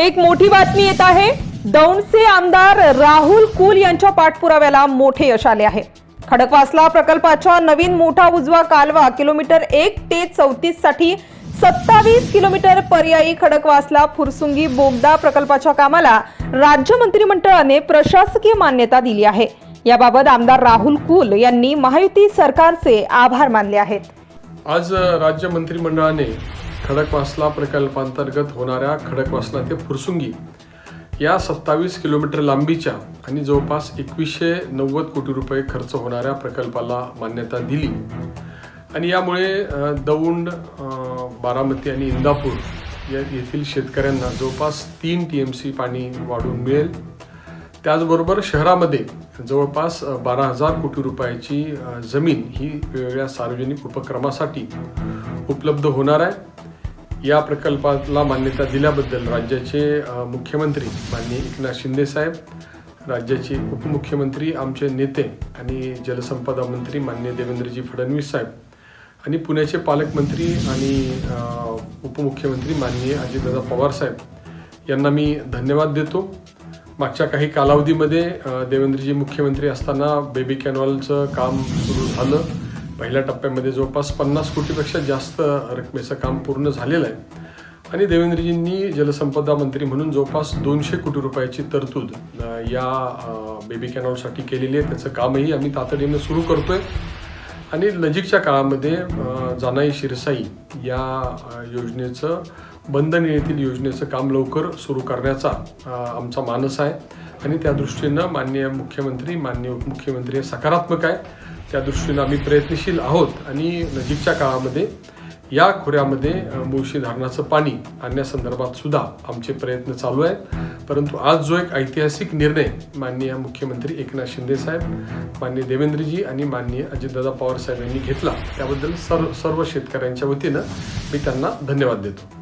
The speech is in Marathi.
एक मोठी बातमी येत आहे. दौंडचे आमदार राहुल कुल यांच्या पाठपुराव्याला मोठे यश आले आहे. खडकवासला प्रकल्पाच्या नवीन मोठा उजवा कालवा किलोमीटर एक ते चौतीससाठी सत्तावीस किलोमीटर पर्यायी खडकवासला फुरसुंगी बोगदा प्रकल्पाच्या कामाला राज्य मंत्रिमंडळाने प्रशासकीय मान्यता दिली आहे. याबाबत आमदार राहुल कुल यांनी महायुती सरकारचे आभार मानले आहेत. आज राज्य मंत्रिमंडळाने खडकवासला प्रकल्पांतर्गत होणाऱ्या खडकवासला ते फुरसुंगी. या सत्तावीस किलोमीटर लांबीच्या आणि जवळपास एकवीसशे नव्वद कोटी रुपये खर्च होणाऱ्या प्रकल्पाला मान्यता दिली. आणि यामुळे दौंड बारामती आणि इंदापूर या येथील शेतकऱ्यांना जवळपास तीन टी एम सी पाणी वाढून मिळेल. त्याचबरोबर शहरामध्ये जवळपास बारा हजार कोटी रुपयाची जमीन ही वेगवेगळ्या सार्वजनिक उपक्रमासाठी उपलब्ध होणार आहे. या प्रकल्पाला मान्यता दिल्याबद्दल राज्याचे मुख्यमंत्री माननीय एकनाथ शिंदे साहेब राज्याचे उपमुख्यमंत्री आमचे नेते आणि जलसंपदा मंत्री माननीय देवेंद्रजी फडणवीस साहेब आणि पुण्याचे पालकमंत्री आणि उपमुख्यमंत्री माननीय अजितदादा पवार साहेब यांना मी धन्यवाद देतो. मागच्या काही कालावधीमध्ये देवेंद्रजी मुख्यमंत्री असताना बेबी कॅनॉलचं काम सुरू झालं. पहिल्या टप्प्यामध्ये जवळपास पन्नास कोटीपेक्षा जास्त रकमेचं काम पूर्ण झालेलं आहे. आणि देवेंद्रजींनी जलसंपदा मंत्री म्हणून जवळपास दोनशे कोटी रुपयाची तरतूद या बेबी कॅनॉलसाठी केलेली आहे. त्याचं कामही आम्ही तातडीनं सुरू करतोय. आणि नजीकच्या काळामध्ये जानाई शिरसाई या योजनेचं बंधन येथील योजनेचं काम लवकर सुरू करण्याचा आमचा मानस आहे. आणि त्या दृष्टीनं माननीय मुख्यमंत्री माननीय उपमुख्यमंत्री हे सकारात्मक आहे. त्या दृष्टीनं आम्ही प्रयत्नशील आहोत आणि नजीकच्या काळामध्ये या खोऱ्यामध्ये मुळशी धरणाचं पाणी आणण्यासंदर्भात सुद्धा आमचे प्रयत्न चालू आहेत. परंतु आज जो एक ऐतिहासिक निर्णय माननीय मुख्यमंत्री एकनाथ शिंदे साहेब माननीय देवेंद्रजी आणि माननीय अजितदादा पवार साहेब यांनी घेतला त्याबद्दल सर्व सर्व शेतकऱ्यांच्या वतीनं मी त्यांना धन्यवाद देतो.